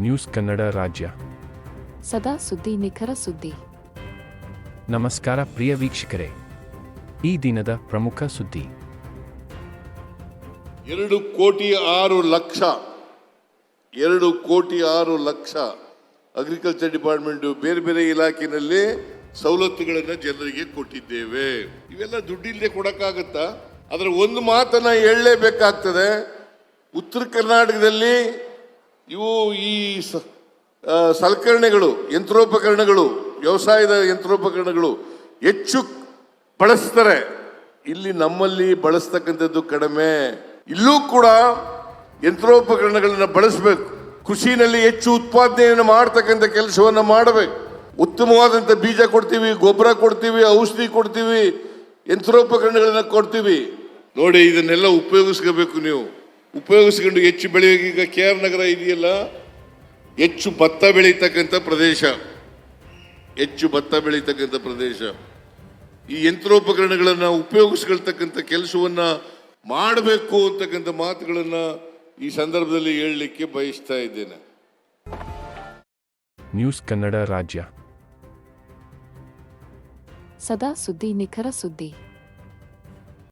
News Kannada ರಾಜ್ಯ. ಸದಾ ಸುದ್ದಿ ನಿಖರ ಸುದ್ದಿ. ನಮಸ್ಕಾರ ಪ್ರಿಯ ವೀಕ್ಷಕರೇ. ಈ ದಿನದ ಪ್ರಮುಖ ಸುದ್ದಿ. ಎರಡು ಕೋಟಿ ಆರು ಲಕ್ಷ ಎರಡು ಕೋಟಿ ಆರು ಲಕ್ಷ ಅಗ್ರಿಕಲ್ಚರ್ ಡಿಪಾರ್ಟ್ಮೆಂಟ್ ಬೇರೆ ಬೇರೆ ಇಲಾಖೆಯಲ್ಲಿ ಸವಲತ್ತುಗಳನ್ನು ಜನರಿಗೆ ಕೊಟ್ಟಿದ್ದೇವೆ. ಇವೆಲ್ಲ ದುಡ್ಡಿಲ್ಲದೆ ಕೊಡಕ್ಕಾಗತ್ತಾ? ಅದರ ಒಂದು ಮಾತನ್ನು ಹೇಳಲೇಬೇಕಾಗ್ತದೆ. ಉತ್ತರ ಕರ್ನಾಟಕದಲ್ಲಿ ಇವು ಈ ಸಲಕರಣೆಗಳು, ಯಂತ್ರೋಪಕರಣಗಳು, ವ್ಯವಸಾಯದ ಯಂತ್ರೋಪಕರಣಗಳು ಹೆಚ್ಚು ಬಳಸ್ತಾರೆ. ಇಲ್ಲಿ ನಮ್ಮಲ್ಲಿ ಬಳಸ್ತಕ್ಕಂಥದ್ದು ಕಡಿಮೆ. ಇಲ್ಲೂ ಕೂಡ ಯಂತ್ರೋಪಕರಣಗಳನ್ನು ಬಳಸಬೇಕು. ಕೃಷಿನಲ್ಲಿ ಹೆಚ್ಚು ಉತ್ಪಾದನೆಯನ್ನು ಮಾಡ್ತಕ್ಕಂಥ ಕೆಲಸವನ್ನು ಮಾಡಬೇಕು. ಉತ್ತಮವಾದಂಥ ಬೀಜ ಕೊಡ್ತೀವಿ, ಗೊಬ್ಬರ ಕೊಡ್ತೀವಿ, ಔಷಧಿ ಕೊಡ್ತೀವಿ, ಯಂತ್ರೋಪಕರಣಗಳನ್ನು ಕೊಡ್ತೀವಿ. ನೋಡಿ, ಇದನ್ನೆಲ್ಲ ಉಪಯೋಗಿಸ್ಕೋಬೇಕು ನೀವು. ಉಪಯೋಗಿಸ್ಕೊಂಡು ಹೆಚ್ಚು ಬೆಳೆಯೋಕೆ ಈಗ ಕೆ ಆರ್ ನಗರ ಇದೆಯಲ್ಲ? ಹೆಚ್ಚು ಭತ್ತ ಬೆಳೀತಕ್ಕಂಥ ಪ್ರದೇಶ. ಹೆಚ್ಚು ಭತ್ತ ಬೆಳೀತಕ್ಕಂಥ ಪ್ರದೇಶ. ಈ ಯಂತ್ರೋಪಕರಣಗಳನ್ನು ಉಪಯೋಗಿಸ್ಕೊಳ್ತಕ್ಕಂಥ ಕೆಲಸವನ್ನು ಮಾಡಬೇಕು ಅಂತಕ್ಕಂಥ ಮಾತುಗಳನ್ನು ಈ ಸಂದರ್ಭದಲ್ಲಿ ಹೇಳಲಿಕ್ಕೆ ಬಯಸ್ತಾ ಇದ್ದೇನೆ. ನ್ಯೂಸ್ ಕನ್ನಡ ರಾಜ್ಯ. ಸದಾ ಸುದ್ದಿ ನಿಖರ ಸುದ್ದಿ.